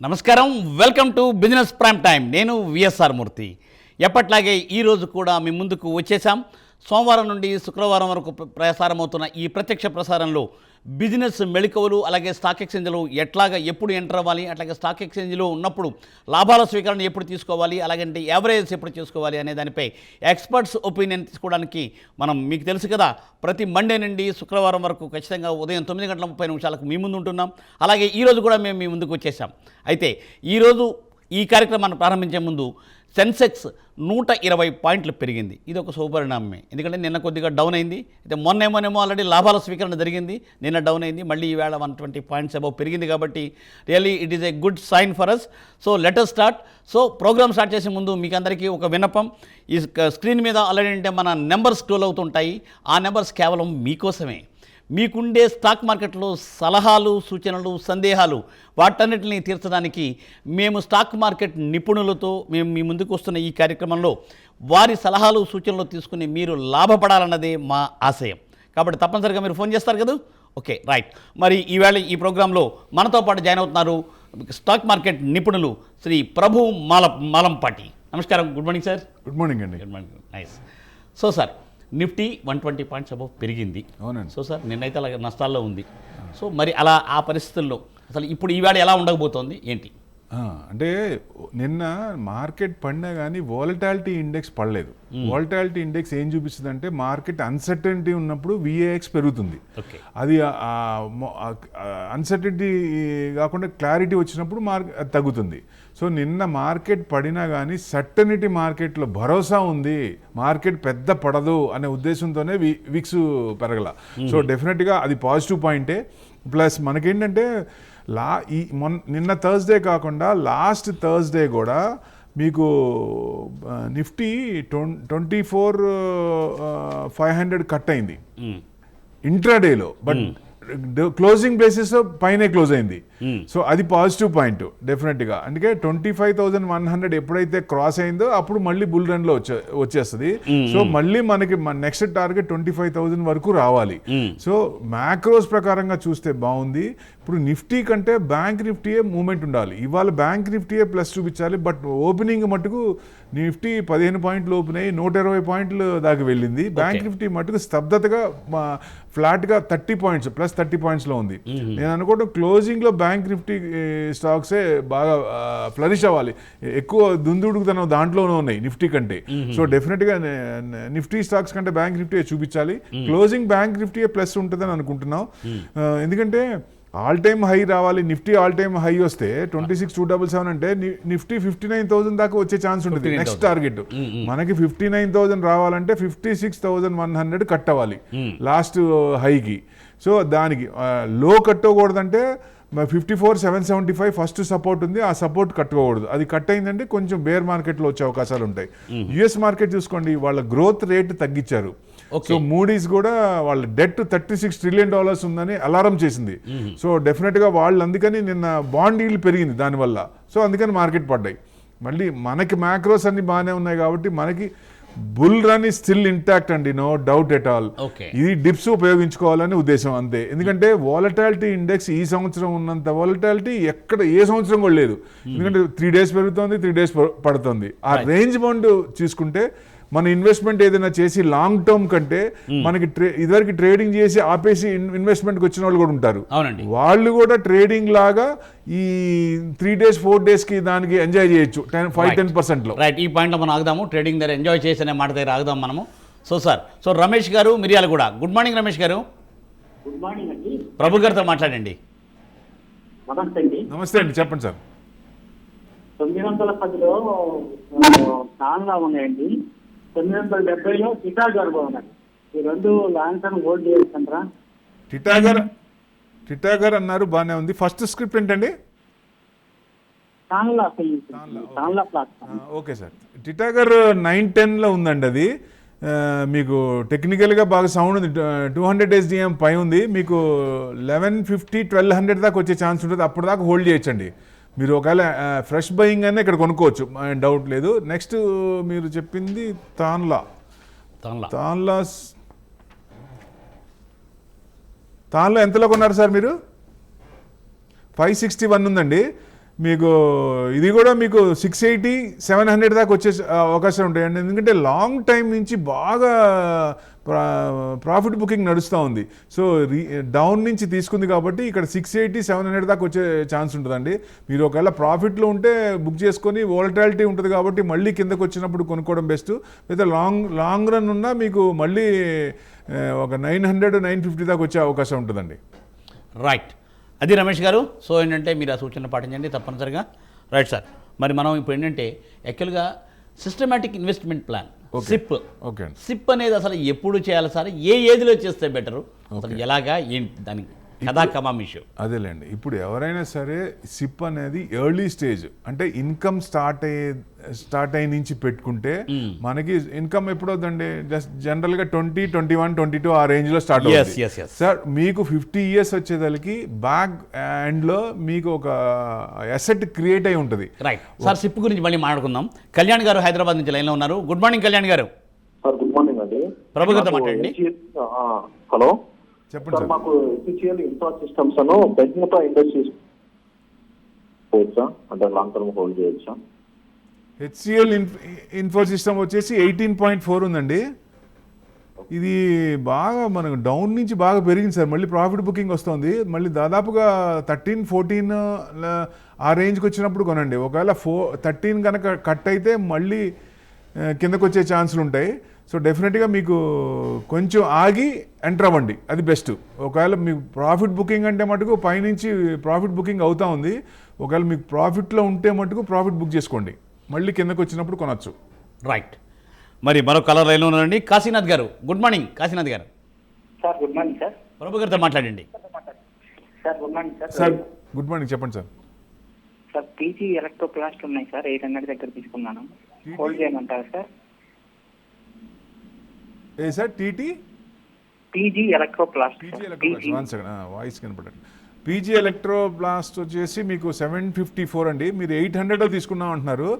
నమస్కారం. Welcome to business prime time నేను VSR Murthy. ఎప్పట్లాగే ఈరోజు కూడా మీ ముందుకు వచ్చేసాం సోమవారం నుండి శుక్రవారం వరకు ప్రసారమవుతున్న ఈ ప్రత్యక్ష ప్రసారంలో బిజినెస్ మెళుకువలు అలాగే స్టాక్ ఎక్స్చేంజ్లో ఎట్లాగా ఎప్పుడు ఎంటర్ అవ్వాలి అట్లాగే స్టాక్ ఎక్స్చేంజ్లో ఉన్నప్పుడు లాభాల స్వీకరణ ఎప్పుడు తీసుకోవాలి అలాగంటే యావరేజ్ ఎప్పుడు చేసుకోవాలి అనే దానిపై ఎక్స్పర్ట్స్ ఒపీనియన్ తీసుకోవడానికి మనం మీకు తెలుసు కదా ప్రతి మండే నుండి శుక్రవారం వరకు ఖచ్చితంగా ఉదయం తొమ్మిది గంటల ముప్పై నిమిషాలకు మీ ముందు ఉంటున్నాం. అలాగే ఈరోజు కూడా మేము మీ ముందుకు వచ్చేసాం. అయితే ఈరోజు ఈ కార్యక్రమాన్ని ప్రారంభించే ముందు సెన్సెక్స్ నూట ఇరవై పాయింట్లు పెరిగింది. ఇది ఒక శుభపరిణామమే ఎందుకంటే నిన్న కొద్దిగా డౌన్ అయింది. అయితే మొన్నేమోనేమో ఆల్రెడీ లాభాల స్వీకరణ జరిగింది. నిన్న డౌన్ అయింది. మళ్ళీ ఈవేళ వన్ ట్వంటీ పాయింట్స్ అబౌవ్ పెరిగింది కాబట్టి really it is a good sign for us so later start. So programme start చేసే ముందు మీకు అందరికీ ఒక విన్నపం. ఈ స్క్రీన్ మీద ఆల్రెడీ అంటే మన నెంబర్స్ స్క్రోల్ అవుతుంటాయి. ఆ నెంబర్స్ కేవలం మీకోసమే. మీకుండే స్టాక్ మార్కెట్లో సలహాలు సూచనలు సందేహాలు వాటన్నిటిని తీర్చడానికి మేము స్టాక్ మార్కెట్ నిపుణులతో మేము మీ ముందుకు వస్తున్న ఈ కార్యక్రమంలో వారి సలహాలు సూచనలు తీసుకుని మీరు లాభపడాలన్నదే మా ఆశయం. కాబట్టి తప్పనిసరిగా మీరు ఫోన్ చేస్తారు కదా? Okay right. మరి ఈవేళ ఈ ప్రోగ్రాంలో మనతో పాటు జాయిన్ అవుతున్నారు స్టాక్ మార్కెట్ నిపుణులు శ్రీ ప్రభు మాల మాలంపాటి. నమస్కారం. Good morning sir. Good morning అండి. Good morning. Nice. So sir Nifty one twenty points above పెరిగింది. అవునండి. సో సార్ నిన్నైతే అలాగే నష్టాల్లో ఉంది. సో మరి అలా ఆ పరిస్థితుల్లో అసలు ఇప్పుడు ఈవేళ ఎలా ఉండకపోతుంది? ఏంటి? అంటే నిన్న మార్కెట్ పడినా కానీ వాలటాలిటీ ఇండెక్స్ పడలేదు. వాలటాలిటీ ఇండెక్స్ ఏం చూపిస్తుంది అంటే మార్కెట్ అన్సర్టనిటీ ఉన్నప్పుడు విఏఎక్స్ పెరుగుతుంది. అది అన్సర్టనిటీ కాకుండా క్లారిటీ వచ్చినప్పుడు మార్కెట్ తగ్గుతుంది. సో నిన్న మార్కెట్ పడినా కానీ సర్టనిటీ మార్కెట్లో భరోసా ఉంది. మార్కెట్ పెద్ద పడదు అనే ఉద్దేశంతోనే వి విక్స్ పెరగల. సో డెఫినెట్గా అది పాజిటివ్ పాయింటే. ప్లస్ మనకేంటంటే లా ఈ మొన్న నిన్న థర్స్డే కాకుండా లాస్ట్ థర్స్డే కూడా మీకు Nifty ట్వం twenty four five hundred cut అయింది. ఇంట్రాడేలో బట్ క్లోజింగ్ బేసిస్ పైనే క్లోజ్ అయింది. సో అది పాజిటివ్ పాయింట్ డెఫినెట్గా అందుకే twenty five thousand one hundred ఎప్పుడైతే క్రాస్ అయిందో అప్పుడు మళ్ళీ బుల్ రన్లో వచ్చే వచ్చేస్తుంది. సో మళ్ళీ మనకి next target twenty five thousand వరకు రావాలి. సో మ్యాక్రోస్ ప్రకారంగా చూస్తే బాగుంది. ఇప్పుడు నిఫ్టీ కంటే బ్యాంక్ నిఫ్టీయే మూమెంట్ ఉండాలి. ఇవాళ బ్యాంక్ నిఫ్టీయే ప్లస్ చూపించాలి. బట్ ఓపెనింగ్ మటుకు నిఫ్టీ పదిహేను పాయింట్లు అయ్యి నూట ఇరవై పాయింట్లు దాకా వెళ్ళింది. బ్యాంక్ నిఫ్టీ మటుకు స్తబ్దతగా ఫ్లాట్గా థర్టీ పాయింట్స్ ప్లస్ థర్టీ పాయింట్స్లో ఉంది. నేను అనుకోవడం క్లోజింగ్లో బ్యాంక్ నిఫ్టీ ఏ, స్టాక్సే బాగా ఫ్లరిష్ అవ్వాలి. ఎక్కువ దుందుడుకుతనం దాంట్లోనే ఉన్నాయి నిఫ్టీ కంటే. సో డెఫినెట్గా నిఫ్టీ స్టాక్స్ కంటే బ్యాంక్ నిఫ్టీ చూపించాలి. క్లోజింగ్ బ్యాంక్ నిఫ్టీ ప్లస్ ఉంటుందని అనుకుంటున్నాం. ఎందుకంటే ఆల్ టైమ్ హై రావాలి. నిఫ్టీ ఆల్ టైమ్ హై వస్తే twenty six two double seven అంటే నిఫ్టీ ఫిఫ్టీ నైన్ థౌసండ్ దాకా వచ్చే ఛాన్స్ ఉంటుంది. నెక్స్ట్ టార్గెట్ మనకి ఫిఫ్టీ నైన్ థౌసండ్ రావాలంటే fifty six thousand one hundred cut అవ్వాలి లాస్ట్ హైకి సో దానికి low కట్టకూడదంటే fifty four seven seventy five first support ఉంది. ఆ సపోర్ట్ కట్టుకోకూడదు. అది కట్ అయిందంటే కొంచెం బేర్ మార్కెట్లో వచ్చే అవకాశాలు ఉంటాయి. యుఎస్ మార్కెట్ చూసుకోండి. వాళ్ళ గ్రోత్ రేట్ తగ్గించారు. సో మూడీస్ కూడా వాళ్ళ debt thirty six trillion dollars ఉందని అలారం చేసింది. సో డెఫినెట్గా వాళ్ళు అందుకని నిన్న బాండ్ ఈల్డ్ పెరిగింది దానివల్ల సో అందుకని మార్కెట్ పడ్డాయి. మళ్ళీ మనకి మ్యాక్రోస్ అన్ని బాగానే ఉన్నాయి కాబట్టి మనకి బుల్ రన్ ఈ స్టిల్ ఇంటాక్ట్ అండి. నో డౌట్ ఎట్ ఆల్ ఇది డిప్స్ ఉపయోగించుకోవాలని ఉద్దేశం అంతే. ఎందుకంటే వాలటాలిటీ ఇండెక్స్ ఈ సంవత్సరం ఉన్నంత వాలటాలిటీ ఎక్కడ ఏ సంవత్సరం కూడా లేదు. ఎందుకంటే త్రీ డేస్ పెరుగుతోంది త్రీ డేస్ పడుతుంది. ఆ రేంజ్ బౌండ్ చూసుకుంటే మన ఇన్వెస్ట్మెంట్ ఏదైనా చేసి లాంగ్ టర్మ్ కంటే మనకి ట్రే ఇదివరకు ట్రేడింగ్ చేసి ఆపేసి ఇన్వెస్ట్మెంట్కి వచ్చిన వాళ్ళు కూడా ఉంటారు. అవునండి. వాళ్ళు కూడా ట్రేడింగ్ లాగా ఈ త్రీ డేస్ ఫోర్ డేస్కి దానికి ఎంజాయ్ చేయొచ్చు. టెన్ ఫైవ్ టెన్ పర్సెంట్లో. రైట్ ఈ పాయింట్లో మనం ఆగుదాము. ట్రేడింగ్ దగ్గర ఎంజాయ్ చేసే మాట దగ్గర ఆగుదాం మనము. సో సార్ సో రమేష్ గారు మిరియాల కూడా గుడ్ మార్నింగ్ రమేష్ గారు. గుడ్ మార్నింగ్ అండి. ప్రభు గారితో మాట్లాడండి. నమస్తే అండి. నమస్తే అండి. చెప్పండి సార్. తొమ్మిది వందల పదిలో చాలా ఉన్నాయండి. తొమ్మిది వందల డెబ్బైలో ఈ రెండు హోల్డ్ టిటాగర్ టిటాగర్ అన్నారు బాగానే ఉంది. ఫస్ట్ స్క్రిప్ట్ ఏంటండి? ఓకే. సార్. టిటాగర్ నైన్ టెన్లో ఉందండి అది. మీకు టెక్నికల్గా బాగా సౌండ్ ఉంది. టూ హండ్రెడ్ ఎస్డిఎం పై ఉంది. మీకు లెవెన్ ఫిఫ్టీ ట్వెల్వ్ హండ్రెడ్ దాకా వచ్చే ఛాన్స్ ఉంటుంది. అప్పుడు దాకా హోల్డ్ చేయొచ్చండి. మీరు ఒకవేళ ఫ్రెష్ బయింగ్ అయినా ఇక్కడ కొనుక్కోవచ్చు. డౌట్ లేదు. నెక్స్ట్ మీరు చెప్పింది తాన్లా తనలా తాన్లా తాన్లో ఎంతలో కొన్నారు సార్ మీరు? ఫైవ్ సిక్స్టీ వన్ ఉందండి. మీకు ఇది కూడా మీకు సిక్స్ ఎయిటీ సెవెన్ హండ్రెడ్ దాకా వచ్చే అవకాశం ఉంటాయండి. ఎందుకంటే లాంగ్ టైం నుంచి బాగా ప్రాఫిట్ బుకింగ్ నడుస్తూ ఉంది. సో రీ డౌన్ నుంచి తీసుకుంది కాబట్టి ఇక్కడ సిక్స్ ఎయిటీ సెవెన్ హండ్రెడ్ దాకా వచ్చే ఛాన్స్ ఉంటుందండి. మీరు ఒకవేళ ప్రాఫిట్లో ఉంటే బుక్ చేసుకొని వోలటాలిటీ ఉంటుంది కాబట్టి మళ్ళీ కిందకు వచ్చినప్పుడు కొనుక్కోవడం బెస్ట్. లేదా లాంగ్ లాంగ్ రన్ ఉన్నా మీకు మళ్ళీ ఒక నైన్ హండ్రెడ్ నైన్ ఫిఫ్టీ దాకా వచ్చే అవకాశం ఉంటుందండి. రైట్. అది రమేష్ గారు సో ఏంటంటే మీరు ఆ సూచన పాటించండి తప్పనిసరిగా. Right sir. మరి మనం ఇప్పుడు ఏంటంటే యాక్చువల్గా systematic investment plan. SIP. Okay. SIP అనేది అసలు ఎప్పుడు చేయాలి సార్? ఏ ఏజ్లో చేస్తే బెటరు? అసలు ఎలాగా? ఏంటి దానికి? ఇష్యూ అదేలేండి. ఇప్పుడు ఎవరైనా సరే సిప్ అనేది ఎర్లీ స్టేజ్. అంటే ఇన్కమ్ స్టార్ట్ అయ్యే స్టార్ట్ అయ్యి నుంచి పెట్టుకుంటే మనకి ఇన్కమ్ ఎప్పుడు అవుతుందండి జస్ట్ జనరల్గా twenty twenty one twenty two ఆ రేంజ్లో స్టార్ట్ అవుతుంది. సార్ మీకు ఫిఫ్టీ ఇయర్స్ వచ్చేదానికి బ్యాక్ ఎండ్లో మీకు ఒక అసెట్ క్రియేట్ అయి ఉంటుంది. రైట్ సార్ సిప్ గురించి మళ్ళీ మాట్లాడుకుందాం. కళ్యాణ్ గారు హైదరాబాద్ నుంచి లైన్లో ఉన్నారు. గుడ్ మార్నింగ్ కళ్యాణ్ గారు. సార్ గుడ్ మార్నింగ్ అండి. ప్రభు మాట్లాడండి. హలో? చెప్పండి మాకు హెచ్సిఎల్ ఇన్ఫ్రా సిస్టమ్స్ అను బెడ్ముతా ఇండస్ట్రీస్ పోవచ్చా? అంటే లాంగ్ టర్మ్ హోల్డ్ చేయొచ్చా? హెచ్సిఎల్ ఇన్ఫో సిస్టమ్ వచ్చేసి ఎయిటీన్ పాయింట్ ఫోర్ ఉందండి. ఇది బాగా మనకు డౌన్ నుంచి బాగా పెరిగింది సార్. మళ్ళీ ప్రాఫిట్ బుకింగ్ వస్తుంది. మళ్ళీ దాదాపుగా థర్టీన్ ఫోర్టీన్ ఆ రేంజ్కి వచ్చినప్పుడు కొనండి. ఒకవేళ ఫో థర్టీన్ కనుక కట్ అయితే మళ్ళీ కిందకు వచ్చే ఛాన్సులు ఉంటాయి. సో డెఫినెట్గా మీకు కొంచెం ఆగి ఎంటర్ అవ్వండి. అది బెస్ట్ ఒకవేళ మీకు ప్రాఫిట్ బుకింగ్ అంటే మటుకు పైనుంచి ప్రాఫిట్ బుకింగ్ అవుతా ఉంది. ఒకవేళ మీకు ప్రాఫిట్లో ఉంటే మటుకు ప్రాఫిట్ బుక్ చేసుకోండి. మళ్ళీ కిందకు వచ్చినప్పుడు కొనచ్చు. రైట్ మరి మరో కలర్ లైన్లో ఉన్నారండి. కాశీనాథ్ గారు. Good morning Kashinath garu. Sir good morning sir Prabhu గారితో మాట్లాడండి. Sir good morning sir sir good morning చెప్పండి సార్ సార్ పీజీ ఎలక్ట్రోప్లాస్ట్ ఉన్నాయి సార్ ఎయిట్ హండ్రెడ్ దగ్గర తీసుకున్నాను. హోల్డ్ చేయమంటారా సార్ ఏ sir? TT? PG electroplast PG one second voice కనపడండి PG electroplast వచ్చేసి మీకు seven fifty four అండి. మీరు ఎయిట్ హండ్రెడ్ తీసుకున్నాం అంటున్నారు.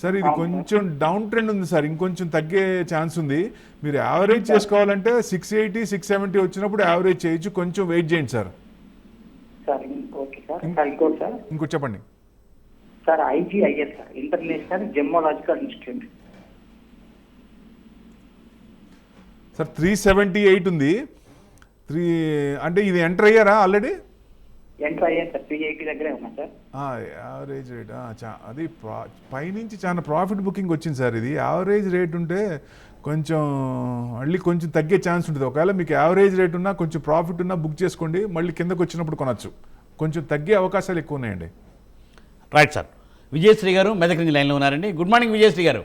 సార్ ఇది కొంచెం డౌన్ ట్రెండ్ ఉంది సార్. ఇంకొంచెం తగ్గే ఛాన్స్ ఉంది. మీరు యావరేజ్ చేసుకోవాలంటే సిక్స్ ఎయిటీ సిక్స్ సెవెంటీ వచ్చినప్పుడు యావరేజ్ చేయొచ్చు. కొంచెం వెయిట్ చేయండి సార్. ఇంకోటి చెప్పండి. Sir IGIS sir. International gemmological institute. Sir three seventy eight ఉంది. త్రీ అంటే ఇది ఎంటర్ అయ్యారా ఆల్రెడీ ఎంటర్ అయ్యాను సార్ త్రీ ఎయిటీ దగ్గరే ఉన్నా సార్. యావరేజ్ రేట్ అది ప్రా పైనుంచి చాలా ప్రాఫిట్ బుకింగ్ వచ్చింది సార్ ఇది. యావరేజ్ రేట్ ఉంటే కొంచెం మళ్ళీ కొంచెం తగ్గే ఛాన్స్ ఉంటుంది. ఒకవేళ మీకు యావరేజ్ రేట్ ఉన్నా కొంచెం ప్రాఫిట్ ఉన్నా బుక్ చేసుకోండి మళ్ళీ కిందకు వచ్చినప్పుడు కొనచ్చు. కొంచెం తగ్గే అవకాశాలు ఎక్కువ ఉన్నాయండి. రైట్ సార్ విజయశ్రీ గారు మెదక్ నుంచి లైన్లో ఉన్నారండి. గుడ్ మార్నింగ్ విజయశ్రీ గారు.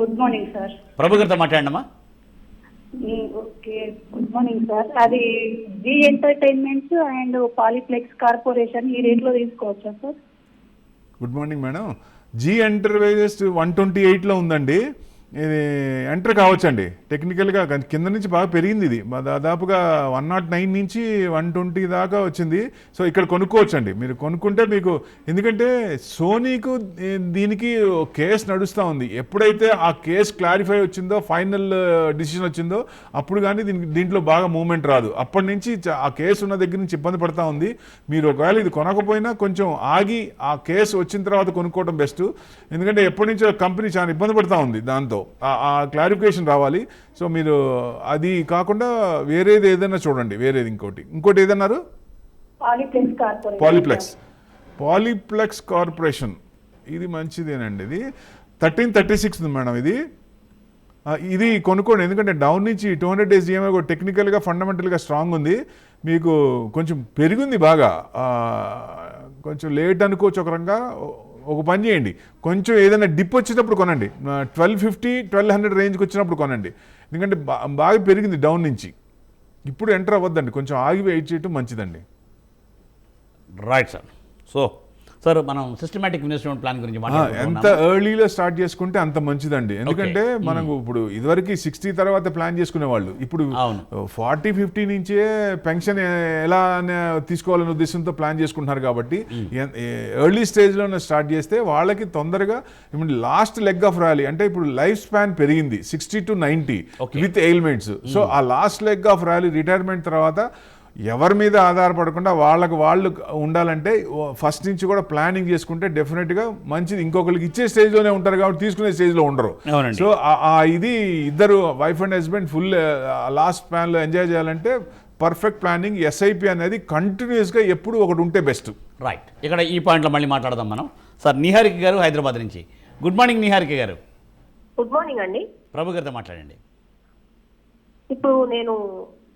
గుడ్ మార్నింగ్ సార్ ప్రభు గారితో మాట్లాడండి మ్, ఓకే గుడ్ మార్నింగ్ సార్ అది Zee entertainments and Polyplex corporation ఈ రేట్లో తీసుకోవచ్చా sir good morning madam Zee enterprises one twenty ఎయిట్లో ఉందండి. ఇది ఎంటర్ కావచ్చండి. టెక్నికల్గా కింద నుంచి బాగా పెరిగింది ఇది. దాదాపుగా వన్ నాట్ నైన్ నుంచి వన్ ట్వంటీ దాకా వచ్చింది. సో ఇక్కడ కొనుక్కోవచ్చండి. మీరు కొనుక్కుంటే మీకు ఎందుకంటే సోనీకు దీనికి కేసు నడుస్తూ ఉంది. ఎప్పుడైతే ఆ కేసు క్లారిఫై వచ్చిందో ఫైనల్ డిసిషన్ వచ్చిందో అప్పుడు కానీ దీనికి దీంట్లో బాగా మూమెంట్ రాదు. అప్పటి నుంచి ఆ కేసు ఉన్న దగ్గర నుంచి ఇబ్బంది పడతా ఉంది. మీరు ఒకవేళ ఇది కొనకపోయినా కొంచెం ఆగి ఆ కేసు వచ్చిన తర్వాత కొనుక్కోవడం బెస్ట్. ఎందుకంటే ఎప్పటి నుంచో కంపెనీ చాలా ఇబ్బంది పడతా ఉంది దాంతో. ఆ- ఆ క్లారిఫికేషన్ రావాలి. సో మీరు అది కాకుండా వేరేది ఏదైనా చూడండి వేరేది ఇంకోటి. ఇంకోటి ఏదన్నారు? పాలిప్లెక్స్ పాలిప్లెక్స్ కార్పొరేషన్ ఇది మంచిదేనండి ఇది. థర్టీన్ థర్టీ సిక్స్ ఉంది మేడం ఇది. ఇది కొనుక్కోండి. ఎందుకంటే డౌన్ నుంచి టూ హండ్రెడ్ డేస్ ఈఎంఐ కూడా టెక్నికల్గా ఫండమెంటల్గా స్ట్రాంగ్ ఉంది. మీకు కొంచెం పెరిగింది బాగా. కొంచెం లేట్ అనుకోవచ్చు ఒక రకంగా. ఒక పని చేయండి. కొంచెం ఏదైనా డిప్ వచ్చేటప్పుడు కొనండి. ట్వెల్వ్ ఫిఫ్టీ ట్వెల్వ్ హండ్రెడ్ రేంజ్కి వచ్చినప్పుడు కొనండి. ఎందుకంటే బాగా పెరిగింది డౌన్ నుంచి. ఇప్పుడు ఎంటర్ అవ్వద్దండి. కొంచెం ఆగి వెయిట్ చేయటం మంచిదండి. రైట్ సార్ సో సార్ మనం సిస్టమేటిక్ ఇన్వెస్ట్మెంట్ ప్లాన్ గురించి ఎంత ఎర్లీలో స్టార్ట్ చేసుకుంటే అంత మంచిదండి. ఎందుకంటే మనకు ఇప్పుడు ఇదివరకు సిక్స్టీ తర్వాత ప్లాన్ చేసుకునే వాళ్ళు ఇప్పుడు. ఫార్టీ ఫిఫ్టీ నుంచే పెన్షన్ ఎలా తీసుకోవాలనే ఉద్దేశంతో ప్లాన్ చేసుకుంటున్నారు కాబట్టి ఎర్లీ స్టేజ్లోనే స్టార్ట్ చేస్తే వాళ్ళకి తొందరగా లాస్ట్ లెగ్ ఆఫ్ ర్యాలీ అంటే ఇప్పుడు లైఫ్ స్పాన్ పెరిగింది sixty to ninety Okay. With ailments so ఆ last leg of rally retirement తర్వాత ఎవరి మీద ఆధారపడకుండా వాళ్ళకు వాళ్ళు ఉండాలంటే ఫస్ట్ నుంచి కూడా ప్లానింగ్ చేసుకుంటే డెఫినెట్గా మంచిది. ఇంకొకరికి ఇచ్చే స్టేజ్లోనే ఉంటారు కాబట్టి తీసుకునే స్టేజ్లో ఉండరు. సో ఇది ఇద్దరు wife and husband full last ప్లాన్లో ఎంజాయ్ చేయాలంటే పర్ఫెక్ట్ ప్లానింగ్ ఎస్ఐపి అనేది కంటిన్యూస్గా ఎప్పుడు ఒకటి ఉంటే బెస్ట్ రైట్ ఇక్కడ ఈ పాయింట్లో మళ్ళీ మాట్లాడదాం మనం. సార్ నిహారిక గారు హైదరాబాద్ నుంచి. గుడ్ మార్నింగ్ నిహారిక గారు. గుడ్ మార్నింగ్ అండి. ప్రభు గారితో మాట్లాడండి. ఇప్పుడు నేను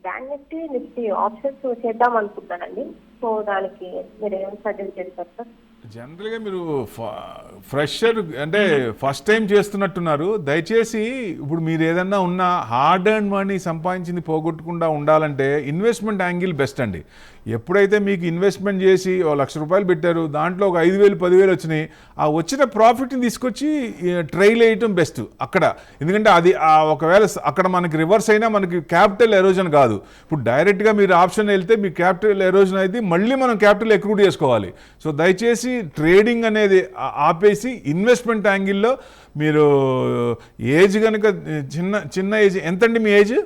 బ్యాంక్ నిఫ్టీ నిఫ్టీ ఆప్షన్స్ చేద్దాం అనుకుంటానండి సో దానికి మీరు ఏం సజెస్ట్ చేస్తారు సార్? జనరల్గా మీరు ఫ్రెషర్ అంటే ఫస్ట్ టైం చేస్తున్నట్టున్నారు. దయచేసి ఇప్పుడు మీరు ఏదన్నా ఉన్న హార్డ్ అండ్ మనీ సంపాదించింది పోగొట్టకుండా ఉండాలంటే ఇన్వెస్ట్మెంట్ యాంగిల్ బెస్ట్ అండి. ఎప్పుడైతే మీకు ఇన్వెస్ట్మెంట్ చేసి ఓ లక్ష రూపాయలు పెట్టారు దాంట్లో ఒక ఐదు వేలు పదివేలు వచ్చినాయి ఆ వచ్చిన ప్రాఫిట్ని తీసుకొచ్చి ట్రైల్ వేయటం బెస్ట్ అక్కడ. ఎందుకంటే అది ఒకవేళ అక్కడ మనకి రివర్స్ అయినా మనకి క్యాపిటల్ ఎరోజన్ కాదు. ఇప్పుడు డైరెక్ట్గా మీరు ఆప్షన్ వెళ్తే మీ క్యాపిటల్ ఎరోజన్ అయితే మళ్ళీ మనం క్యాపిటల్ ఎక్రూట్ చేసుకోవాలి. సో దయచేసి ట్రేడింగ్ అనేది ఆపేసి ఇన్వెస్ట్మెంట్ యాంగిల్లో మీరు ఏజ్ కనుక చిన్న చిన్న ఏజ్ ఎంతండి మీ ఏజ్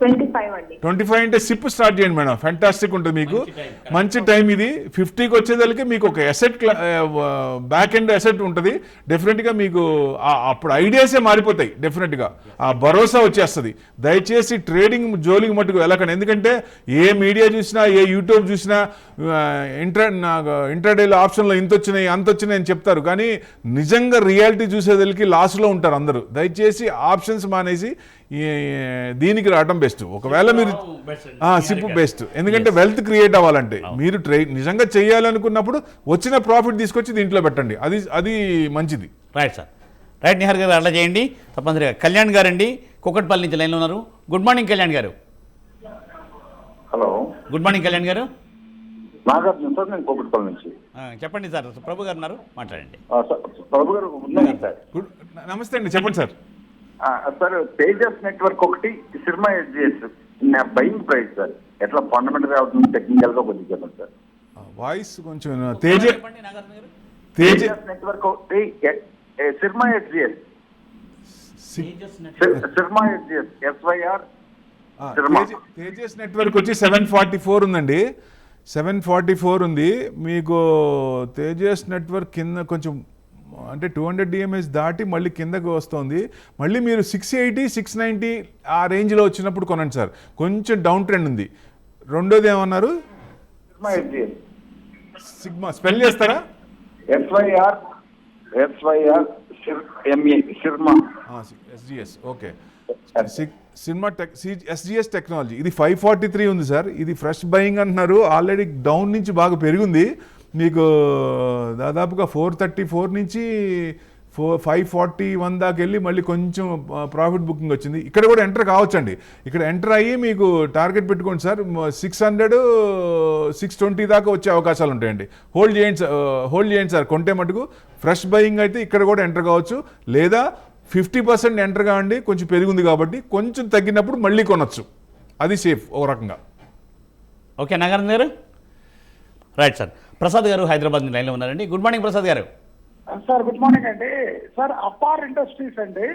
ట్వంటీ ఫైవ్ అంటే సిప్ స్టార్ట్ చేయండి మేడం. ఫ్యాంటాస్టిక్ ఉంటుంది మీకు. మంచి టైం ఇది. ఫిఫ్టీకి వచ్చేదానికి మీకు ఒక ఎసెట్ బ్యాక్ ఎండ్ ఎసెట్ ఉంటుంది. డెఫినెట్గా మీకు అప్పుడు ఐడియాసే మారిపోతాయి. డెఫినెట్గా ఆ భరోసా వచ్చేస్తుంది. దయచేసి ట్రేడింగ్ జోలికి మట్టుకు వెళ్ళకండి. ఎందుకంటే ఏ మీడియా చూసినా ఏ యూట్యూబ్ చూసినా ఇంటర్ ఇంటర్డేలో ఆప్షన్లో ఇంత వచ్చినాయి అంత వచ్చినాయి అని చెప్తారు. కానీ నిజంగా రియాలిటీ చూసేదానికి లాస్లో ఉంటారు అందరూ. దయచేసి ఆప్షన్స్ మానేసి దీనికి రావడం బెస్ట్ ఒకవేళ మీరు సిప్ బెస్ట్ ఎందుకంటే వెల్త్ క్రియేట్ అవ్వాలంటే. మీరు ట్రై నిజంగా చేయాలనుకున్నప్పుడు వచ్చిన ప్రాఫిట్ తీసుకొచ్చి దీంట్లో పెట్టండి. అది అది మంచిది. రైట్ సార్ రైట్ నిహార్ గారు అట్లా చేయండి. తప్పనిసరిగా. కళ్యాణ్ గారు అండి కుక్కట్పల్లి నుంచి లైన్లో ఉన్నారు. గుడ్ మార్నింగ్ కళ్యాణ్ గారు. హలో గుడ్ మార్నింగ్ కళ్యాణ్ గారు. నాగార్జున సార్ నేను కోకట్పల్లి నుంచి. ఆ, చెప్పండి సార్. ప్రభు గారు ఉన్నారు. మాట్లాడండి. ఆ, సార్, ప్రభు గారు ఉన్నాయి సార్. గుడ్ నమస్తే అండి. చెప్పండి సార్. సార్ తేజస్ నెట్వర్క్ ఒకటి సినిమా ఎస్జిఎస్. నా బయింగ్ ప్రైస్ సార్. ఎట్లా ఫండమెంటల్గా అవుతుంది టెక్నికల్గా కొంచెం చెప్పండి సార్. వాయిస్ కొంచెం తేజ తేజస్ నెట్వర్క్ ఒకటి Syrma SGS. Syrma SGS. SYR Tejas network వచ్చి సెవెన్ ఫార్టీ ఫోర్ ఉందండి. సెవెన్ ఫార్టీ ఫోర్ ఉంది. మీకు తేజస్ నెట్వర్క్ కింద కొంచెం అంటే టూ హండ్రెడ్ డిఎంఎస్ దాటి మళ్ళీ కిందకు వస్తుంది. మళ్ళీ మీరు సిక్స్ ఎయిటీ సిక్స్ నైంటీ ఆ రేంజ్లో వచ్చినప్పుడు కొనండి సార్. కొంచెం డౌన్ ట్రెండ్ ఉంది. రెండోది ఏమన్నారు? సిగ్మా స్పెల్ చేస్తారా? Sharma SGS okay Syrma tech SGS technology ఇది ఫైవ్ ఫార్టీ త్రీ ఉంది సార్ ఇది ఫ్రెష్ బయింగ్ అంటున్నారు. ఆల్రెడీ డౌన్ నుంచి బాగా పెరిగింది. మీకు దాదాపుగా ఫోర్ థర్టీ ఫోర్ నుంచి ఫోర్ ఫైవ్ ఫార్టీ వన్ దాకా వెళ్ళి మళ్ళీ కొంచెం ప్రాఫిట్ బుకింగ్ వచ్చింది. ఇక్కడ కూడా ఎంటర్ కావచ్చండి. ఇక్కడ ఎంటర్ అయ్యి మీకు టార్గెట్ పెట్టుకోండి sir. Six hundred six twenty దాకా వచ్చే అవకాశాలు ఉంటాయండి. హోల్డ్ చేయండి హోల్డ్ చేయండి సార్. కొంటే మటుకు ఫ్రెష్ బయింగ్ అయితే ఇక్కడ కూడా ఎంటర్ కావచ్చు. లేదా ఫిఫ్టీ పర్సెంట్ ఎంటర్ కావండి కొంచెం పెరిగింది కాబట్టి కొంచెం తగ్గినప్పుడు మళ్ళీ కొనొచ్చు. అది సేఫ్ ఒక రకంగా. ఓకే నగరం గారు? Right sir. ప్రసాద్ గారు హైదరాబాద్ లైన్లో ఉన్నారండి. Good morning Prasad garu. Sir good morning అండి. సార్ అపార్ ఇండస్ట్రీస్ అండి.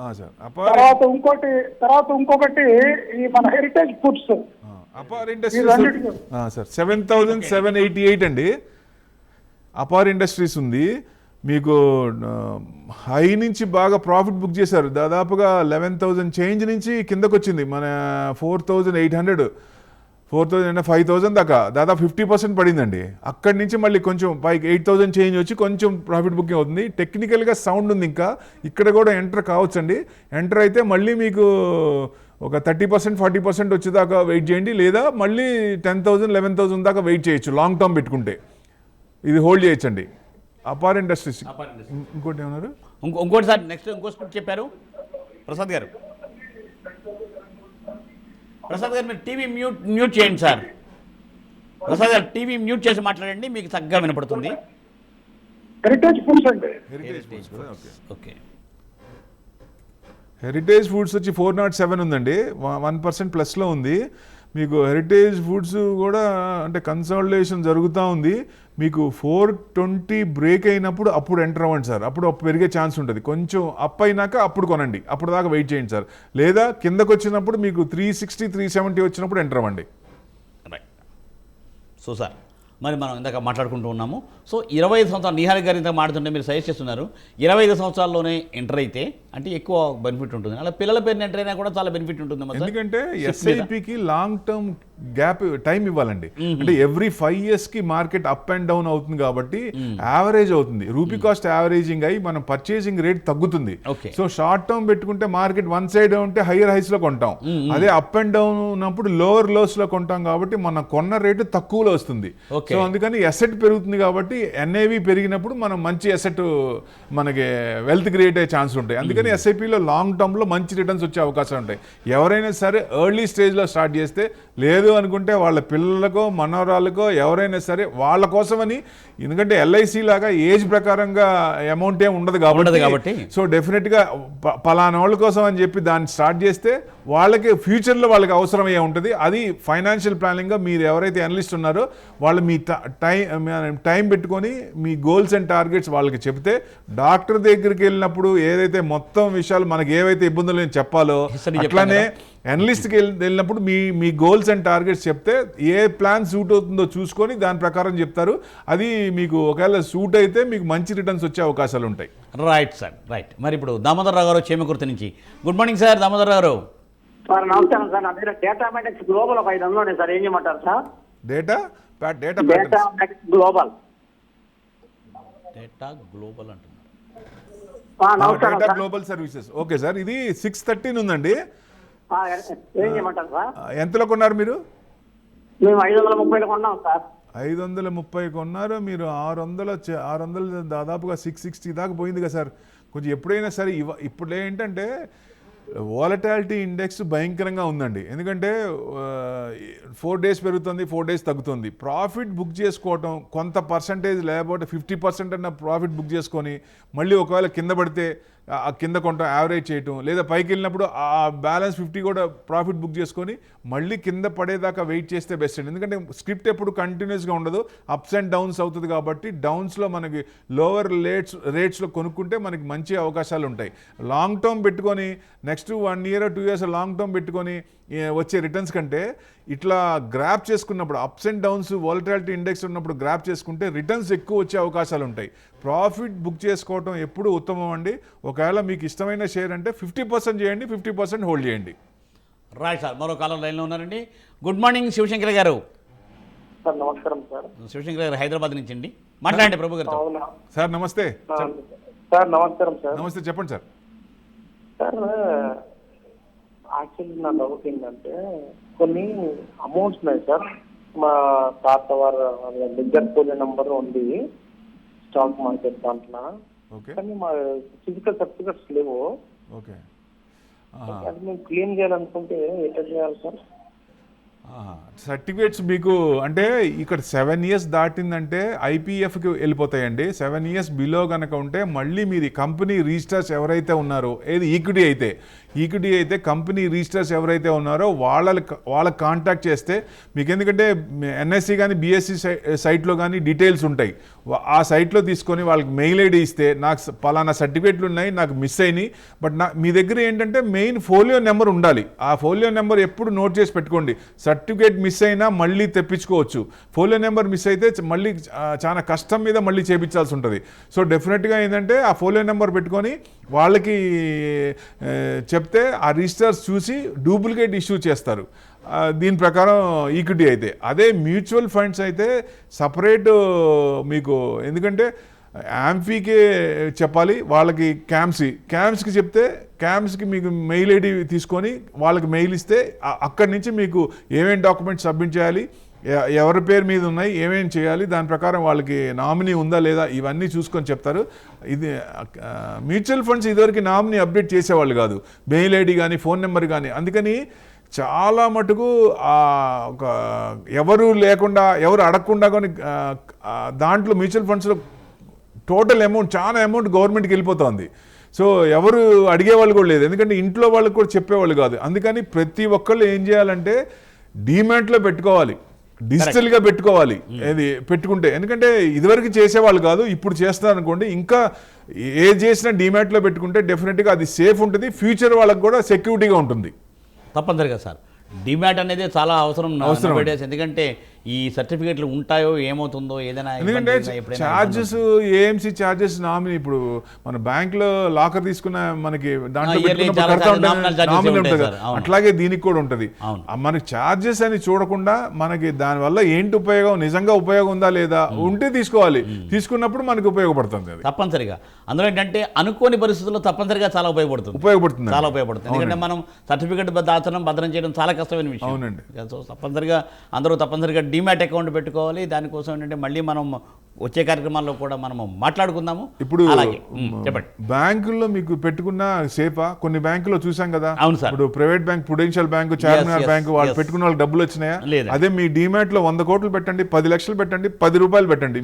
ఆ, సార్ అపార్ తర్వాత ఇంకోటి తర్వాత ఇంకొకటి ఈ మన heritage foods Apar industries sir seven thousand seven eighty eight అండి. అపార్ ఇండస్ట్రీస్ ఉంది. మీకు హై నుంచి బాగా ప్రాఫిట్ బుక్ చేశారు. దాదాపుగా లెవెన్ థౌజండ్ చేంజ్ నుంచి కిందకు వచ్చింది మన four thousand eight hundred four thousand అంటే ఫైవ్ థౌజండ్ దాకా. దాదాపు ఫిఫ్టీ పర్సెంట్ పడిందండి. అక్కడి నుంచి మళ్ళీ కొంచెం పైకి ఎయిట్ థౌజండ్ చేంజ్ వచ్చి కొంచెం ప్రాఫిట్ బుకింగ్ అవుతుంది. టెక్నికల్గా సౌండ్ ఉంది ఇంకా. ఇక్కడ కూడా ఎంటర్ కావచ్చండి. ఎంటర్ అయితే మళ్ళీ మీకు ఒక థర్టీ పర్సెంట్ ఫార్టీ పర్సెంట్ వచ్చేదాకా వెయిట్ చేయండి. లేదా మళ్ళీ టెన్ థౌసండ్ లెవెన్ థౌసండ్ దాకా వెయిట్ చేయొచ్చు. లాంగ్ టర్మ్ పెట్టుకుంటే. ఇది హోల్డ్ చేయొచ్చండి. అపార్ ఇండస్ట్రీస్. ఇంకోటి ఏమన్నారు? ఇంకో ఇంకోటి సార్ నెక్స్ట్ ఇంకో చెప్పారు. ప్రసాద్ గారు. ప్రసాద్ గారు మీరు టీవీ మ్యూట్ మ్యూట్ చేయండి sir. Prasad garu TV mute చేసి మాట్లాడండి మీకు చక్కగా వినపడుతుంది. హెరిటేజ్ ఫుడ్స్ అండి. హెరిటేజ్ ఫుడ్స్ కదా ఓకే. ఓకే. హెరిటేజ్ ఫుడ్స్ వచ్చి ఫోర్ నాట్ సెవెన్ ఉందండి. వన్ పర్సెంట్ ప్లస్లో ఉంది. మీకు హెరిటేజ్ ఫుడ్స్ కూడా అంటే కన్సల్టేషన్ జరుగుతూ ఉంది. మీకు ఫోర్ ట్వంటీ బ్రేక్ అయినప్పుడు అప్పుడు ఎంటర్ అవ్వండి సార్. అప్పుడు అప్పుడు పెరిగే ఛాన్స్ ఉంటుంది. కొంచెం అప్ అయినాక అప్పుడు కొనండి. అప్పుడు దాకా వెయిట్ చేయండి సార్. లేదా కిందకు వచ్చినప్పుడు మీకు త్రీ సిక్స్టీ త్రీ సెవెంటీ వచ్చినప్పుడు ఎంటర్ అవ్వండి. రైట్ సో సార్ మరి మనం ఇందాక మాట్లాడుకుంటూ ఉన్నాము. సో ఇరవై ఐదు సంవత్సరాలు నిహారి గారి ఇంత మాట్లాడుతుంటే మీరు సజెస్ట్ చేస్తున్నారు. ఇరవై ఐదు సంవత్సరాల్లోనే ఎంటర్ అయితే అంటే ఎక్కువ బెనిఫిట్ ఉంటుంది. అలా పిల్లల పేరుని ఎంటర్ అయినా కూడా చాలా బెనిఫిట్ ఉంటుంది? ఎందుకంటే. ఎస్ఐపికి లాంగ్ టర్మ్ గ్యాప్ టైం ఇవ్వాలండి. అంటే ఎవ్రీ ఫైవ్ ఇయర్స్కి మార్కెట్ అప్ అండ్ డౌన్ అవుతుంది కాబట్టి యావరేజ్ అవుతుంది. రూపీ కాస్ట్ యావరేజింగ్ అయ్యి మనం పర్చేసింగ్ రేట్ తగ్గుతుంది. సో షార్ట్ టర్మ్ పెట్టుకుంటే మార్కెట్ వన్ సైడ్ ఉంటే హైయర్ హైస్లో కొంటాం. అదే అప్ అండ్ డౌన్ ఉన్నప్పుడు లోవర్ లోస్లో కొంటాం కాబట్టి మన కొన్న రేటు తక్కువలో వస్తుంది. సో అందుకని ఎసెట్ పెరుగుతుంది కాబట్టి ఎన్ఏవి పెరిగినప్పుడు మనం మంచి ఎసెట్ మనకి వెల్త్ క్రియేట్ అయ్యే ఛాన్స్ ఉంటాయి. అందుకని ఎస్ఐపిలో లాంగ్ టర్మ్లో మంచి రిటర్న్స్ వచ్చే అవకాశాలు ఉంటాయి. ఎవరైనా సరే ఎర్లీ స్టేజ్లో స్టార్ట్ చేస్తే లేదు అనుకుంటే వాళ్ళ పిల్లలకో మనవరాలకో ఎవరైనా సరే వాళ్ళ కోసమని ఎందుకంటే ఎల్ఐసి లాగా ఏజ్ ప్రకారంగా అమౌంట్ ఏమి ఉండదు కాబట్టి. కాబట్టి. సో డెఫినెట్గా పలానా వాళ్ళ కోసం అని చెప్పి దాన్ని స్టార్ట్ చేస్తే వాళ్ళకి ఫ్యూచర్లో వాళ్ళకి అవసరం అయ్యే ఉంటుంది? అది ఫైనాన్షియల్ ప్లానింగ్గా మీరు ఎవరైతే అనలిస్ట్ ఉన్నారో వాళ్ళు మీ టైం టైం పెట్టుకొని మీ గోల్స్ అండ్ టార్గెట్స్ వాళ్ళకి చెప్తే డాక్టర్ దగ్గరికి వెళ్ళినప్పుడు ఏదైతే మొత్తం విషయాలు మనకి ఏవైతే ఇబ్బందులు నేను చెప్పాలో అట్లానే అనలిస్ట్కి వెళ్ళినప్పుడు మీ మీ గోల్స్ అండ్ టార్గెట్స్ చెప్తే ఏ ప్లాన్ సూట్ అవుతుందో చూసుకొని దాని ప్రకారం చెప్తారు. అది మీకు ఒకవేళ సూట్ అయితే మీకు మంచి రిటర్న్స్ వచ్చే అవకాశాలు ఉంటాయి. రైట్ సార్ రైట్ మరి ఇప్పుడు దామోదర్ రావు గారు చేమకుర్తి నుంచి. గుడ్ మార్నింగ్ సార్ దామోదర్ గారు. సార్ నమస్కారం సార్. నా పేరు డేటా మెటిక్స్ గ్లోబల్ ఒక ఐదు వందలు సార్. ఏం చేయమంటారు sir? Data data data global data global అంటున్నారు. Data global services okay sir ఇది సిక్స్ థర్టీన్ ఉందండి. ఎంతలో కొన్నారు మీరు? ఐదు వందల ముప్పై కొన్నారు మీరు ఆరు వందల ఆరు వందలు దాదాపుగా సిక్స్ సిక్స్టీ దాకా పోయింది కదా సార్. కొంచెం ఎప్పుడైనా సరే ఇవ ఇప్పుడు ఏంటంటే వాలటాలిటీ ఇండెక్స్ భయంకరంగా ఉందండి. ఎందుకంటే ఫోర్ డేస్ పెరుగుతుంది ఫోర్ డేస్ తగ్గుతుంది. ప్రాఫిట్ బుక్ చేసుకోవటం కొంత పర్సంటేజ్ లేకపోతే ఫిఫ్టీ పర్సెంట్ అన్న ప్రాఫిట్ బుక్ చేసుకొని మళ్ళీ ఒకవేళ కింద పడితే కింద కొంట యావరేజ్ చేయటం లేదా పైకి వెళ్ళినప్పుడు ఆ బ్యాలెన్స్ ఫిఫ్టీ కూడా ప్రాఫిట్ బుక్ చేసుకొని మళ్ళీ కింద పడేదాకా వెయిట్ చేస్తే బెస్ట్ అండి. ఎందుకంటే స్క్రిప్ట్ ఎప్పుడు కంటిన్యూస్గా ఉండదు అప్స్ అండ్ డౌన్స్ అవుతుంది కాబట్టి డౌన్స్లో మనకి లోవర్ రేట్స్ రేట్స్లో కొనుక్కుంటే మనకి మంచి అవకాశాలు ఉంటాయి. లాంగ్ టర్మ్ పెట్టుకొని next one year two years long term పెట్టుకొని వచ్చే రిటర్న్స్ కంటే ఇట్లా గ్రాప్ చేసుకున్నప్పుడు ups and downs volatility index ఉన్నప్పుడు గ్రాప్ చేసుకుంటే రిటర్న్స్ ఎక్కువ వచ్చే అవకాశాలు ఉంటాయి. ప్రాఫిట్ బుక్ చేసుకోవటం ఎప్పుడు ఉత్తమం అండి. ఒకవేళ మీకు ఇష్టమైన షేర్ అంటే ఫిఫ్టీ పర్సెంట్ చేయండి ఫిఫ్టీ పర్సెంట్ హోల్డ్ చేయండి. రైట్ సార్ మరో కాలం లైన్లో ఉన్నారండి గుడ్ మార్నింగ్ శివశంకర్ గారు. సార్ నమస్కారం సార్. శివశంకర్ గారు హైదరాబాద్ నుంచి అండి మాట్లాడండి ప్రభు గారితో. అవునా? సార్ నమస్తే. సార్. నమస్కారం సార్. నమస్తే చెప్పండి సార్. సార్ యాక్చువల్లీ నా డౌట్ ఏంటంటే కొన్ని అమౌంట్స్ ఉన్నాయి సార్. మా తాత వారు బిగ్గర్ పోలే నెంబర్ ఉంది. స్టాక్ మార్కెట్ దాంట్లో. కానీ మా ఫిజికల్ సర్టిఫికెట్స్ లేవు. ఓకే. అది మేము క్లెయిమ్ చేయాలనుకుంటే ఎట్లా చేయాలి సార్ సర్టిఫికేట్స్ మీకు అంటే ఇక్కడ సెవెన్ ఇయర్స్ దాటిందంటే ఐపీఎఫ్కి వెళ్ళిపోతాయండి. సెవెన్ ఇయర్స్ బిలో కనుక ఉంటే మళ్ళీ మీది కంపెనీ రిజిస్టర్స్ ఎవరైతే ఉన్నారో ఏది ఈక్విటీ అయితే ఈక్విటీ అయితే కంపెనీ రిజిస్టర్స్ ఎవరైతే ఉన్నారో వాళ్ళ వాళ్ళకి కాంటాక్ట్ చేస్తే మీకు ఎందుకంటే ఎన్ఎస్సి కానీ బీఎస్సీ సైట్లో కానీ డీటెయిల్స్ ఉంటాయి. ఆ సైట్లో తీసుకొని వాళ్ళకి మెయిల్ ఐడి ఇస్తే నాకు స- పలానా సర్టిఫికేట్లు ఉన్నాయి నాకు మిస్ అయినాయి. బట్ నా మీ దగ్గర ఏంటంటే మెయిన్ ఫోలియో నెంబర్ ఉండాలి. ఆ ఫోలియో నెంబర్ ఎప్పుడు నోట్ చేసి పెట్టుకోండి. సర్టిఫికేట్ మిస్ అయినా మళ్ళీ తెప్పించుకోవచ్చు. ఫోలియో నెంబర్ మిస్ అయితే మళ్ళీ చాలా కష్టం మీద మళ్ళీ చేపించాల్సి ఉంటుంది. సో డెఫినెట్గా ఏంటంటే ఆ ఫోలియో నెంబర్ పెట్టుకొని వాళ్ళకి చెప్తే ఆ రిజిస్టర్స్ చూసి డూప్లికేట్ ఇష్యూ చేస్తారు. దీని ప్రకారం ఈక్విటీ అయితే. అదే మ్యూచువల్ ఫండ్స్ అయితే సపరేట్ మీకు ఎందుకంటే యాంఫీకే చెప్పాలి వాళ్ళకి క్యాంప్సీ క్యాంప్స్కి చెప్తే క్యాంప్స్కి మీకు మెయిల్ ఐడి తీసుకొని వాళ్ళకి మెయిల్ ఇస్తే అక్కడి నుంచి మీకు ఏమేమి డాక్యుమెంట్స్ సబ్మిట్ చేయాలి ఎ- ఎవరి పేరు మీద ఉన్నాయి ఏమేమి చేయాలి దాని ప్రకారం వాళ్ళకి నామినీ ఉందా లేదా ఇవన్నీ చూసుకొని చెప్తారు. ఇది మ్యూచువల్ ఫండ్స్ ఇదివరకు నామినీ అప్డేట్ చేసేవాళ్ళు కాదు. మెయిల్ ఐడి కానీ ఫోన్ నెంబర్ కానీ. అందుకని చాలా మటుకు ఒక ఎవరు లేకుండా ఎవరు అడగకుండా కానీ దాంట్లో మ్యూచువల్ ఫండ్స్లో టోటల్ అమౌంట్ చాలా అమౌంట్ గవర్నమెంట్కి వెళ్ళిపోతుంది. సో ఎవరు అడిగేవాళ్ళు కూడా లేదు. ఎందుకంటే ఇంట్లో వాళ్ళకి కూడా చెప్పేవాళ్ళు కాదు. అందుకని ప్రతి ఒక్కళ్ళు ఏం చేయాలంటే డిమాట్లో పెట్టుకోవాలి. డిజిటల్గా పెట్టుకోవాలి. ఏది పెట్టుకుంటే. ఎందుకంటే ఇదివరకు చేసేవాళ్ళు కాదు ఇప్పుడు చేస్తారు అనుకోండి. ఇంకా ఏ చేసినా డిమాట్లో పెట్టుకుంటే డెఫినెట్గా అది సేఫ్ ఉంటుంది. ఫ్యూచర్ వాళ్ళకి కూడా సెక్యూరిటీగా ఉంటుంది. తప్పనిసరిగా సార్. డిమాట్ అనేది చాలా అవసరం అవసరం. ఎందుకంటే ఈ సర్టిఫికెట్లు ఉంటాయో ఏమవుతుందో ఏదైనా ఎందుకంటే చార్జెస్ ఏఎంసీ చార్జెస్ నామినీ ఇప్పుడు మన బ్యాంక్లో లాకర్ తీసుకున్న మనకి దాంట్లో ఉంటుంది. అట్లాగే దీనికి కూడా ఉంటది. మనకి చార్జెస్ అని చూడకుండా మనకి దానివల్ల ఏంటి ఉపయోగం నిజంగా ఉపయోగం ఉందా లేదా ఉంటే తీసుకోవాలి. తీసుకున్నప్పుడు మనకి ఉపయోగపడుతుంది తప్పనిసరిగా. అందులో ఏంటంటే అనుకోని పరిస్థితుల్లో తప్పనిసరిగా చాలా ఉపయోగపడుతుంది. ఉపయోగపడుతుంది చాలా ఉపయోగపడుతుంది. ఎందుకంటే మనం సర్టిఫికెట్ దాచడం భద్రం చేయడం చాలా కష్టమైన విషయం. అవునండి. తప్పనిసరిగా అందరూ తప్పనిసరిగా డిమాట్ అకౌంట్ పెట్టుకోవాలి దానికోసం ఏంటంటే మళ్ళీ మనం వచ్చే కార్యక్రమాల్లో కూడా మనము మాట్లాడుకుందాము. ఇప్పుడు అలాగే. చెప్పండి. బ్యాంకుల్లో మీకు పెట్టుకున్న సేఫా? కొన్ని బ్యాంకులో చూసాం కదా. అవును సార్. ఇప్పుడు private bank prudential bank Charminar bank వాళ్ళు. పెట్టుకున్న వాళ్ళకి డబ్బులు వచ్చినాయా? లేదు. అదే మీ డిమాట్లో వంద కోట్లు పెట్టండి పది లక్షలు పెట్టండి పది రూపాయలు పెట్టండి.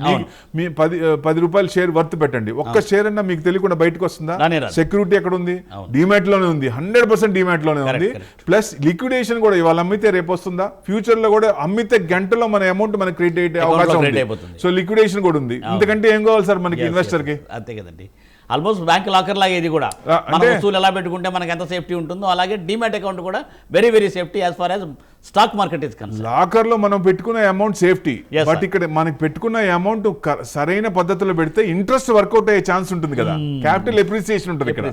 మీ పది పది రూపాయలు షేర్ వర్త్ పెట్టండి. ఒక్క షేర్ అన్నా మీకు తెలియకుండా బయటకు వస్తుందా. సెక్యూరిటీ ఎక్కడ ఉంది. డిమాట్లోనే ఉంది. హండ్రెడ్ పర్సెంట్ డిమాట్లోనే ఉంది. ప్లస్ లిక్విడేషన్ కూడా ఇవాళ అమ్మితే రేపు వస్తుందా? ఫ్యూచర్లో కూడా అమ్మితే గంటలో మన అమౌంట్ మనకి క్రియేట్ అయ్యే అవకాశం ఉంది. సో లిక్విడేషన్ కూడా ఉంది. ఇంతకంటే ఏం కావాలి సార్ మనకి ఇన్వెస్టర్కి? అంతే కదండి. ఆల్మోస్ట్ బ్యాంక్ లాకర్ లాగా ఇది కూడా మన వస్తువులు ఎలా పెట్టుకుంటే మనకి ఎంత సేఫ్టీ ఉంటుందో అలాగే డిమాట్ అకౌంట్ కూడా very very safety as far as stock market is concern లాకర్లో మనం పెట్టుకున్న అమౌంట్ సేఫ్టీ బట్. ఇక్కడ మనకి పెట్టుకున్న అమౌంట్ సరైన పద్ధతిలో పెడితే ఇంట్రెస్ట్ వర్కౌట్ అయ్యే ఛాన్స్ ఉంటుంది కదా. Hmm. క్యాపిటల్ ఎప్రిసియేషన్ ఉంటుంది ఇక్కడ.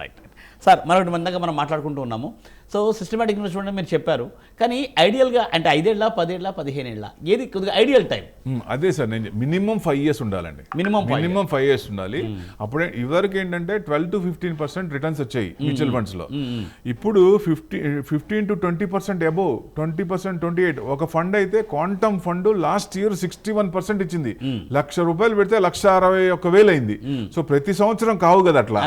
రైట్ సార్ మరొకటి మందంగా మనం మాట్లాడుకుంటూ ఉన్నాము. సో సిస్టమేటిక్ ఇన్వెస్ట్మెంట్ మీరు చెప్పారు. కానీ ఐడియల్గా అంటే ఐదేళ్ళ పదేళ్ళ పదిహేను ఏళ్ళ ఏది కొద్దిగా ఐడియల్ టైం అదే సార్ నేను మినిమం ఫైవ్ ఇయర్స్ ఉండాలండి. five మినిమం ఫైవ్ ఇయర్స్ ఉండాలి. అప్పుడే ఇదివరకు ఏంటంటే twelve to fifteen percent returns వచ్చాయి మ్యూచువల్ ఫండ్స్లో. ఇప్పుడు fifty fifteen to twenty percent above twenty percent twenty eight ఒక ఫండ్ అయితే quantum fund last year sixty one percent ఇచ్చింది లక్ష రూపాయలు పెడితే లక్ష అరవై ఒక్క వేలు అయింది. సో ప్రతి సంవత్సరం కావు కదా అట్లా.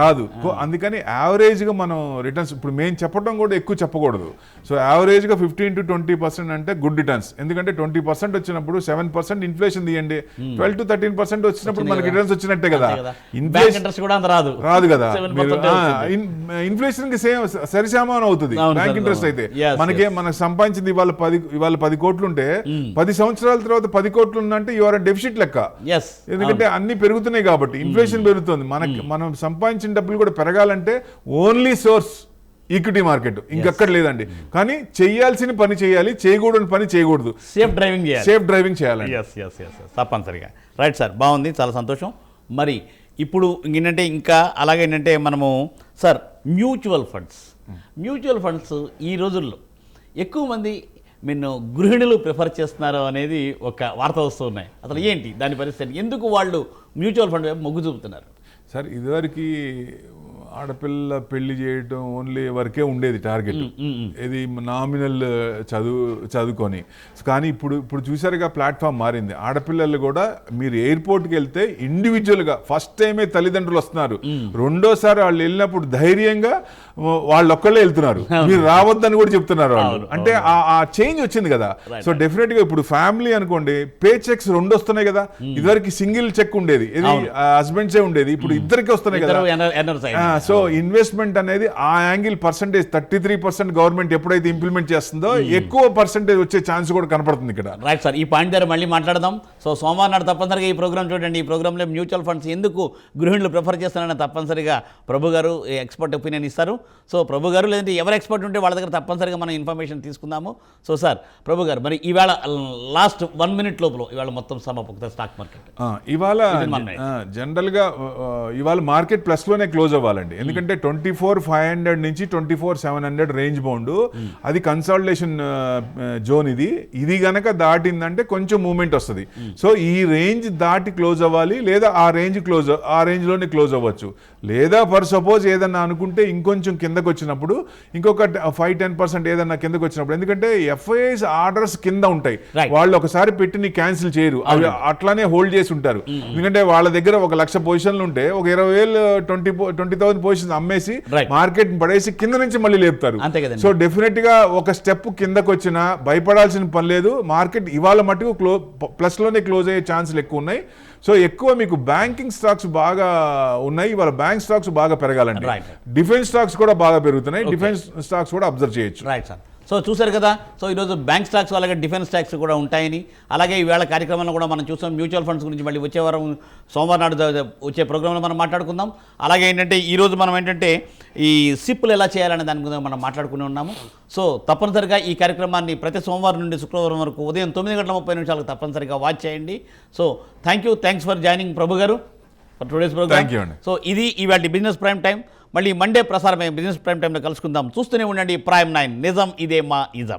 రాదు. అందుకని యావరేజ్గా మనం రిటర్న్స్ ఇప్పుడు మేము చెప్పడం కూడా ఎక్కువ చెప్పకూడదు. సో యావరేజ్గా ఫిఫ్టీన్ టు ట్వంటీ పర్సెంట్ అంటే గుడ్ రిటర్న్స్ ఎందుకంటే ట్వంటీ పర్సెంట్ వచ్చినప్పుడు సెవెన్ పర్సెంట్ ఇన్ఫ్లేషన్ తీయండి. ట్వెల్వ్ టు థర్టీన్ పర్సెంట్ వచ్చినప్పుడు మనకి రిటర్న్స్ వచ్చినట్టే కదా. ఇన్ఫ్లేషన్ కూడా రాదు. రాదు కదా. Seven మీరు percent వస్తుంది. ఇన్ఫ్లేషన్కి సేమ్ సరిసమానం అవుతుంది. Bank interest. అయితే. మనకి. మనకు సంపాదించింది ఇవాళ పది ఇవాళ పది కోట్లు ఉంటే పది సంవత్సరాల తర్వాత పది కోట్లు ఉందంటే యువర్ డెఫిసిట్ లెక్క. ఎందుకంటే అన్ని పెరుగుతున్నాయి కాబట్టి. ఇన్ఫ్లేషన్ పెరుగుతుంది. మనకి మనం సంపాదించిన డబ్బులు కూడా పెరగాలంటే ఓన్లీ సోర్స్ ఈక్విటీ మార్కెట్. ఇంకెక్కడ లేదండి. కానీ చేయాల్సిన పని చేయాలి చేయకూడని పని చేయకూడదు. సేఫ్ డ్రైవింగ్ చేయాలి. సేఫ్ డ్రైవింగ్ చేయాలండి. ఎస్ ఎస్ ఎస్ తప్పనిసరిగా. రైట్ సార్ బాగుంది. చాలా సంతోషం. మరి ఇప్పుడు ఏంటంటే ఇంకా అలాగే ఏంటంటే మనము sir mutual funds mutual funds ఈ రోజుల్లో ఎక్కువ మంది మీరు గృహిణులు ప్రిఫర్ చేస్తున్నారు అనేది ఒక వార్త వస్తూ ఉన్నాయి. అసలు ఏంటి దాని పరిస్థితి? ఎందుకు వాళ్ళు మ్యూచువల్ ఫండ్ వైపు మొగ్గు చూపుతున్నారు? సార్ ఇదివరకు ఆడపిల్ల పెళ్ళి చేయటం ఓన్లీ వరకే ఉండేది టార్గెట్ ఇది నామినల్ చదువు చదువుకొని కానీ ఇప్పుడు ఇప్పుడు చూసారుగా ప్లాట్ఫామ్ మారింది ఆడపిల్లలు కూడా మీరు ఎయిర్పోర్ట్కి వెళ్తే ఇండివిజువల్గా ఫస్ట్ టైమే తల్లిదండ్రులు వస్తున్నారు రెండోసారి వాళ్ళు వెళ్ళినప్పుడు ధైర్యంగా వాళ్ళు ఒక్కళ్ళే వెళ్తున్నారు మీరు రావద్దని కూడా చెప్తున్నారు వాళ్ళు అంటే ఆ- చేంజ్ వచ్చింది కదా సో డెఫినెట్గా ఇప్పుడు ఫ్యామిలీ అనుకోండి పే చెక్స్ రెండు వస్తున్నాయి కదా ఇదివరకు సింగిల్ చెక్ ఉండేది ఇది హస్బెండ్సే ఉండేది ఇప్పుడు ఇద్దరికి వస్తున్నాయి కదా సో ఇన్వెస్ట్మెంట్ అనేది ఆ angle percentage thirty three percent government ఎప్పుడైతే ఇంప్లిమెంట్ చేస్తుందో ఎక్కువ పర్సంటేజ్ వచ్చే ఛాన్స్ కూడా కనపడుతుంది ఇక్కడ. రైట్ సార్ ఈ పాయింట్ దగ్గర మళ్ళీ మాట్లాడదాం. సో సోమవారం నాడు తప్పనిసరిగా ఈ ప్రోగ్రామ్ చూడండి. ఈ ప్రోగ్రాంలో మ్యూచువల్ ఫండ్స్ ఎందుకు గృహిణులు ప్రిఫర్ చేస్తున్నారని తప్పనిసరిగా ప్రభు గారు ఎక్స్పర్ట్ ఒపీనియన్ ఇస్తారు. సో ప్రభు గారు లేదంటే ఎవరు ఎక్స్పర్ట్ ఉంటే వాళ్ళ దగ్గర తప్పనిసరిగా మనం ఇన్ఫర్మేషన్ తీసుకుందాము. సో సార్ ప్రభు గారు మరి ఈవేళ లాస్ట్ వన్ మినిట్ లోపల ఇవాళ మొత్తం సమాపకుత స్టాక్ మార్కెట్ ఇవాళ Within one minute. ఆ, జనరల్గా ఆ, ఇవాళ మార్కెట్ ప్లస్లోనే క్లోజ్ అవ్వాలండి. ఎందుకంటే ట్వంటీ ఫోర్ ఫైవ్ హండ్రెడ్ నుంచి twenty four seven hundred range bound. అది కన్సాలిడేషన్ జోన్ ఇది. ఇది గనక దాటిందంటే కొంచెం మూమెంట్ వస్తుంది. సో ఈ రేంజ్ దాటి క్లోజ్ అవ్వాలి లేదా ఆ రేంజ్ క్లోజ్ ఆ రేంజ్లోనే క్లోజ్ అవ్వచ్చు. లేదా ఫర్ సపోజ్ ఏదన్నా అనుకుంటే ఇంకొంచెం కిందకు వచ్చినప్పుడు ఇంకొక ఫైవ్ టెన్ పర్సెంట్ ఏదన్నా కిందకు వచ్చినప్పుడు ఎందుకంటే ఎఫ్ఐఎస్ ఆర్డర్స్ కింద ఉంటాయి. వాళ్ళు ఒకసారి పెట్టి నీ క్యాన్సిల్ చేయరు. అవి అట్లానే హోల్డ్ చేసి ఉంటారు. ఎందుకంటే వాళ్ళ దగ్గర ఒక లక్ష పొజిషన్లు ఉంటే ఒక ఇరవై వేలు ట్వంటీ ట్వంటీ థౌసండ్ పొజిషన్ అమ్మేసి. మార్కెట్ పడేసి కింద నుంచి మళ్ళీ లేపుతారు. సో డెఫినెట్గా ఒక స్టెప్ కిందకు వచ్చినా భయపడాల్సిన పని లేదు. మార్కెట్ ఇవాళ మటుకు క్లో ప్లస్లోనే క్లోజ్ అయ్యే ఛాన్సులు ఎక్కువ ఉన్నాయి. సో ఎక్కువ మీకు బ్యాంకింగ్ స్టాక్స్ బాగా ఉన్నాయి. ఇవాళ బ్యాంక్ స్టాక్స్ బాగా పెరగాలండి. డిఫెన్స్ స్టాక్స్ కూడా బాగా పెరుగుతున్నాయి. డిఫెన్స్ స్టాక్స్ కూడా అబ్జర్వ్ చేయొచ్చు. రైట్ సార్ సో చూశారు కదా? సో ఈరోజు బ్యాంక్ స్టాక్స్ అలాగే డిఫెన్స్ స్టాక్స్ కూడా ఉంటాయని. అలాగే ఈవేళ కార్యక్రమంలో కూడా మనం చూసాం మ్యూచువల్ ఫండ్స్ గురించి మళ్ళీ వచ్చే వారం సోమవారం నాడు వచ్చే ప్రోగ్రాంలో మనం మాట్లాడుకుందాం. అలాగే ఏంటంటే ఈరోజు మనం ఏంటంటే ఈ సిప్పులు ఎలా చేయాలనే దాని గురించి మనం మాట్లాడుకుని ఉన్నాము. సో తప్పనిసరిగా ఈ కార్యక్రమాన్ని ప్రతి సోమవారం నుండి శుక్రవారం వరకు ఉదయం తొమ్మిది గంటల ముప్పై నిమిషాలకు తప్పనిసరిగా వాచ్ చేయండి. So thank you thanks for joining Prabhu గారు ఫర్ టుడేస్ ప్రోగ్రామ్. సో ఇది ఇవాళ బిజినెస్ ప్రైమ్ టైం. మళ్ళీ మండే ప్రసారమే బిజినెస్ ప్రైమ్ టైంలో కలుసుకుందాం. చూస్తూనే ఉండండి. ప్రైమ్ నైన్ నిజం ఇదే మా ఇజం